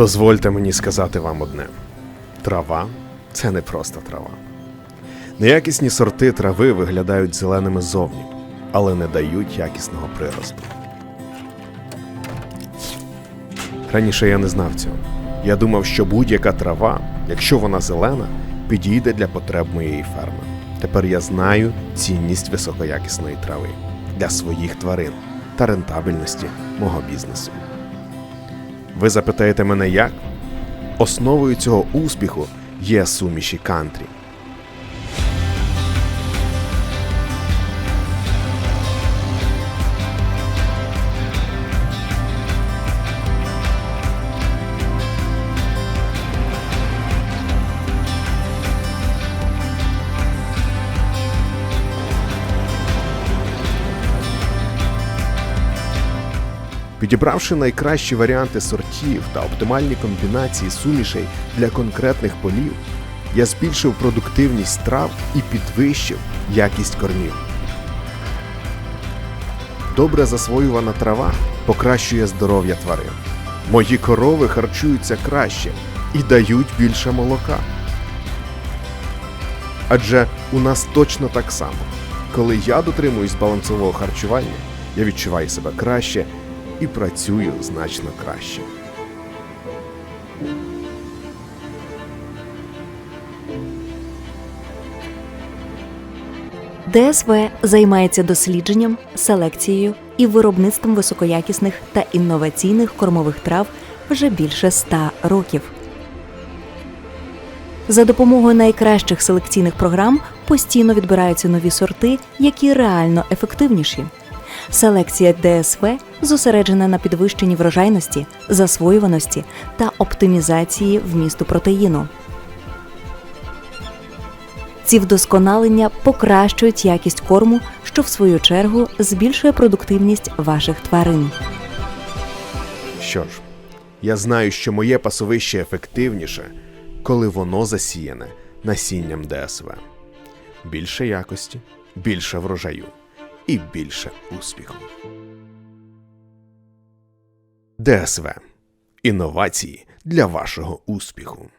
Дозвольте мені сказати вам одне: трава це не просто трава. Неякісні сорти трави виглядають зеленими ззовні, але не дають якісного приросту. Раніше я не знав цього. Я думав, що будь-яка трава, якщо вона зелена, підійде для потреб моєї ферми. Тепер я знаю цінність високоякісної трави для своїх тварин та рентабельності мого бізнесу. Ви запитаєте мене як? Основою цього успіху є суміші кантрі. Підібравши найкращі варіанти сортів та оптимальні комбінації сумішей для конкретних полів, я збільшив продуктивність трав і підвищив якість кормів. Добре засвоювана трава покращує здоров'я тварин. Мої корови харчуються краще і дають більше молока. Адже у нас точно так само. Коли я дотримуюсь балансового харчування, я відчуваю себе краще і працюю значно краще. ДСВ займається дослідженням, селекцією і виробництвом високоякісних та інноваційних кормових трав вже більше ста років. За допомогою найкращих селекційних програм постійно відбираються нові сорти, які реально ефективніші. Селекція ДСВ зосереджена на підвищенні врожайності, засвоюваності та оптимізації вмісту протеїну. Ці вдосконалення покращують якість корму, що в свою чергу збільшує продуктивність ваших тварин. Що ж, я знаю, що моє пасовище ефективніше, коли воно засіяне насінням ДСВ. Більше якості, більше врожаю і більше успіху. ДСВ інновації для вашого успіху.